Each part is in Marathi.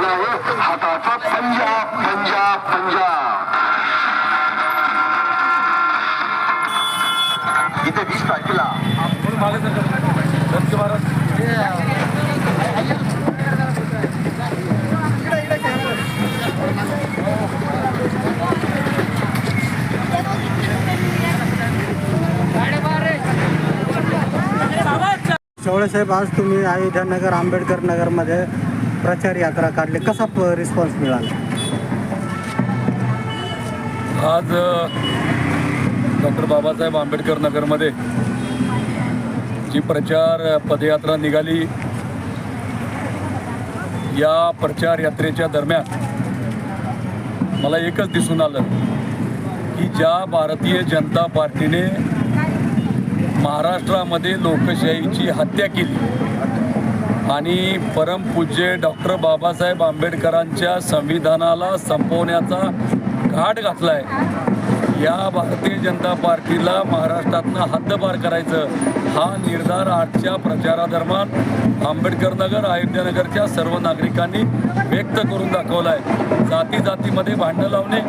चालला आहे हाताचा पंजा पंजा पंजा. इथे वीस तारखेला. शेवळे साहेब आज तुम्ही अयोध्यानगर आंबेडकर नगरमध्ये. प्रचार यात्रा काढली. कसा रिस्पॉन्स मिळाला? आज डॉक्टर बाबासाहेब आंबेडकर नगरमध्ये जी प्रचार पदयात्रा निघाली या प्रचार यात्रेच्या दरम्यान मला एकच दिसून आलं की ज्या भारतीय जनता पार्टीने महाराष्ट्रामध्ये लोकशाहीची हत्या केली आणि परमपूज्य डॉक्टर बाबासाहेब आंबेडकरांच्या संविधानाला संपवण्याचा घाट घातला आहे या भारतीय जनता पार्टीला महाराष्ट्रातनं हद्दपार करायचं हा निर्धार आजच्या प्रचारादरम्यान आंबेडकर नगर अयोध्यानगरच्या सर्व नागरिकांनी व्यक्त करून दाखवला आहे जाती जातीमध्ये भांडणं लावणे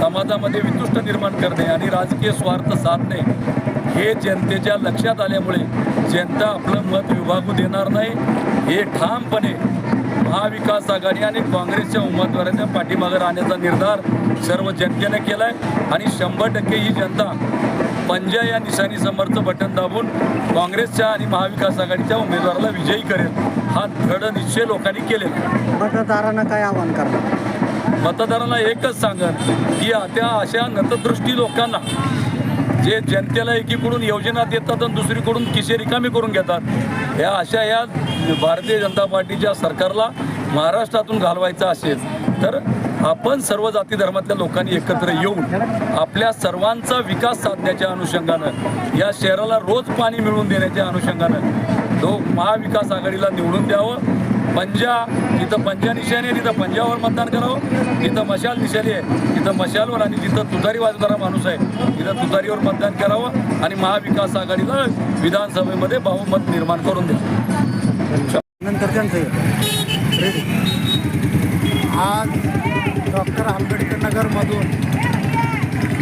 समाजामध्ये वितुष्ट निर्माण करणे आणि राजकीय स्वार्थ साधणे हे जनतेच्या लक्षात आल्यामुळे जनता आपलं मत विभागू देणार नाही हे ठामपणे महाविकास आघाडी आणि काँग्रेसच्या उमेदवारांच्या पाठीमागे राहण्याचा निर्धार सर्व जनतेने केला आहे आणि शंभर टक्के ही जनता पंजा या निशाणीसमोरचं बटन दाबून काँग्रेसच्या आणि महाविकास आघाडीच्या उमेदवाराला विजयी करेल. हा दृढ निश्चय लोकांनी केलेला मतदारांना काय आव्हान करणार? मतदारांना एकच सांगत की त्या अशा नतदृष्टी लोकांना जे जनतेला एकीकडून योजना देतात आणि दुसरीकडून किसे रिकामी करून घेतात. या अशा या भारतीय जनता पार्टीच्या सरकारला महाराष्ट्रातून घालवायचं असेल तर आपण सर्व जाती धर्मातल्या लोकांनी एकत्र येऊन आपल्या सर्वांचा विकास साधण्याच्या अनुषंगानं या शहराला रोज पाणी मिळवून देण्याच्या अनुषंगानं तो महाविकास आघाडीला निवडून द्यावं. पंजा जिथं पंजा निशाणी आहे तिथं पंजावर मतदान करावं. जिथं मशाल निशाणी आहे तिथं मशालवर आणि जिथं तुतारी वाजणारा माणूस आहे तिथं तुतारीवर मतदान करावं आणि महाविकास आघाडीला विधानसभेमध्ये बहुमत निर्माण करून द्या. नंतर त्यांचं आज डॉक्टर आंबेडकर नगरमधून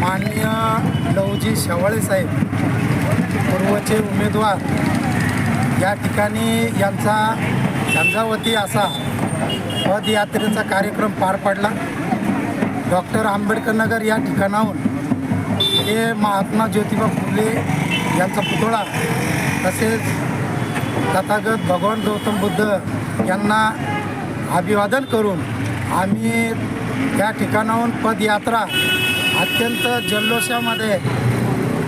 माननीय लवजी शेवाळे साहेब पूर्वचे उमेदवार या ठिकाणी यांचा झंझावती असा पदयात्रेचा कार्यक्रम पार पडला. डॉक्टर आंबेडकर नगर या ठिकाणाहून हे महात्मा ज्योतिबा फुले यांचा पुतळा तसेच तथागत भगवान गौतम बुद्ध यांना अभिवादन करून आम्ही त्या ठिकाणाहून पदयात्रा अत्यंत जल्लोषामध्ये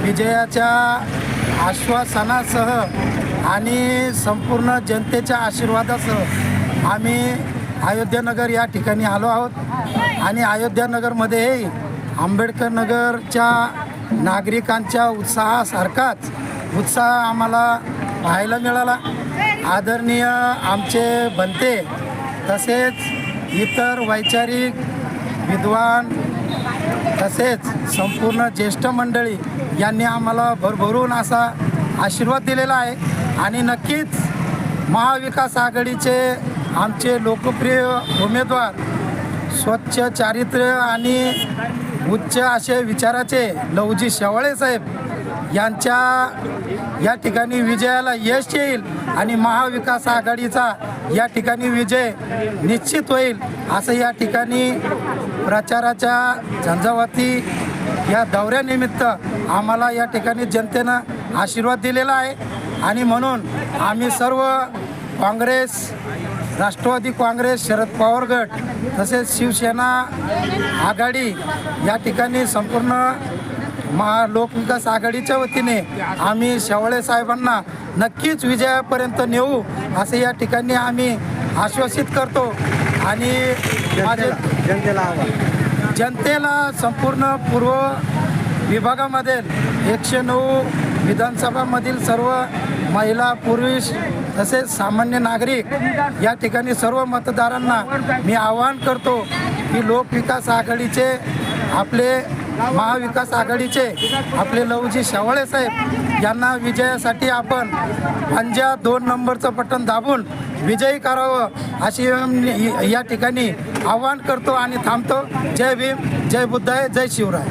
विजयाच्या आश्वासनासह आणि संपूर्ण जनतेच्या आशीर्वादासह आम्ही अयोध्यानगर या ठिकाणी आलो आहोत. आणि अयोध्यानगरमध्येही आंबेडकर नगरच्या नागरिकांच्या उत्साहासारखाच उत्साह आम्हाला पाहायला मिळाला. आदरणीय आमचे बनते तसेच इतर वैचारिक विद्वान तसेच संपूर्ण ज्येष्ठ मंडळी यांनी आम्हाला भरभरून असा आशीर्वाद दिलेला आहे. आणि नक्कीच महाविकास आघाडीचे आमचे लोकप्रिय उमेदवार स्वच्छ चारित्र्य आणि उच्च असे विचाराचे लवजी शेवाळे साहेब यांच्या या ठिकाणी विजयाला यश येईल आणि महाविकास आघाडीचा या ठिकाणी विजय निश्चित होईल असं या ठिकाणी प्रचाराच्या झंझावाती या दौऱ्यानिमित्त आम्हाला या ठिकाणी जनतेनं आशीर्वाद दिलेला आहे. आणि म्हणून आम्ही सर्व काँग्रेस राष्ट्रवादी काँग्रेस शरद पवार गट तसेच शिवसेना आघाडी या ठिकाणी संपूर्ण महा लोकविकास आघाडीच्या वतीने आम्ही शेवाळे साहेबांना नक्कीच विजयापर्यंत नेऊ असं या ठिकाणी आम्ही आश्वासित करतो. आणि माझे जनतेला जनतेला संपूर्ण पूर्व विभागामध्ये एकशे नऊ विधानसभामधील सर्व महिला पुरुष तसेच सामान्य नागरिक या ठिकाणी सर्व मतदारांना मी आवाहन करतो की लोकविकास आघाडीचे आपले महाविकास आघाडीचे आपले लवजी शेवाळे साहेब यांना विजयासाठी आपण पंजा दोन नंबरचं बटन दाबून विजयी करावं अशी या ठिकाणी आवाहन करतो आणि थांबतो. जय भीम जय बुद्धाय जय शिवराय.